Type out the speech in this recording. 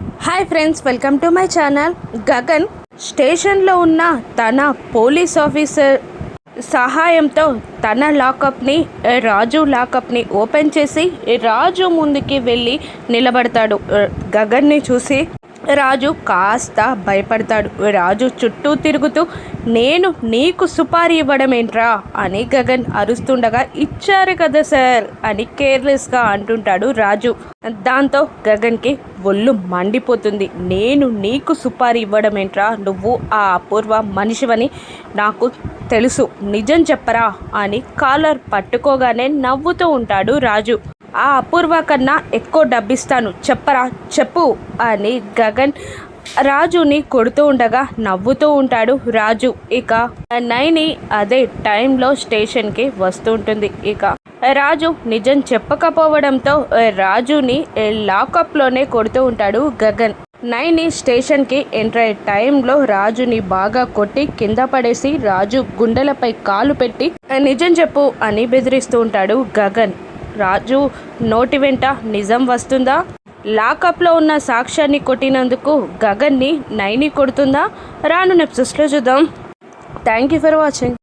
Hi friends welcome to my channel. Gagan స్టేషన్లో ఉన్న తన పోలీస్ ఆఫీసర్ సహాయంతో తన లాకప్ని రాజు లాకప్ని ఓపెన్ చేసి రాజు ముందుకి వెళ్ళి నిలబడతాడు. గగన్ని చూసి రాజు కాస్త భయపడతాడు. రాజు చుట్టూ తిరుగుతూ నేను నీకు సుపారీ ఇవ్వడం ఏంట్రా అని గగన్ అరుస్తుండగా ఇచ్చారు కదా సార్ అని కేర్లెస్గా అంటుంటాడు రాజు. దాంతో గగన్కి ఒళ్ళు మండిపోతుంది. నేను నీకు సుపారీ ఇవ్వడం ఏంట్రా నువ్వు ఆ అపూర్వ మనిషివని నాకు తెలుసు. నిజం చెప్పరా? అని కాలర్ పట్టుకోగానే నవ్వుతూ ఉంటాడు రాజు. ఆ అపూర్వ కన్నా ఎక్కువ డబ్బిస్తాను. చెప్పరా? చెప్పు అని గగన్ రాజుని కొడుతూ ఉండగా నవ్వుతూ ఉంటాడు రాజు. ఇక నైని అదే టైంలో స్టేషన్కి వస్తూ ఉంటుంది ఇక రాజు నిజం చెప్పకపోవడంతో రాజుని లాకప్లోనే కొడుతూ ఉంటాడు గగన్. నైని స్టేషన్కి ఎంటర్ అయ్యే టైంలో రాజుని బాగా కొట్టి కింద పడేసి రాజు గుండెలపై కాలు పెట్టి నిజం చెప్పు అని బెదిరిస్తూ ఉంటాడు గగన్. రాజు నోటి వెంట నిజం వస్తుందా? లాకప్లో ఉన్న సాక్ష్యాన్ని కొట్టినందుకు గగన్ని నైని కొడుతుందా? రాను నెప్సెస్లో చూద్దాం. Thank you for watching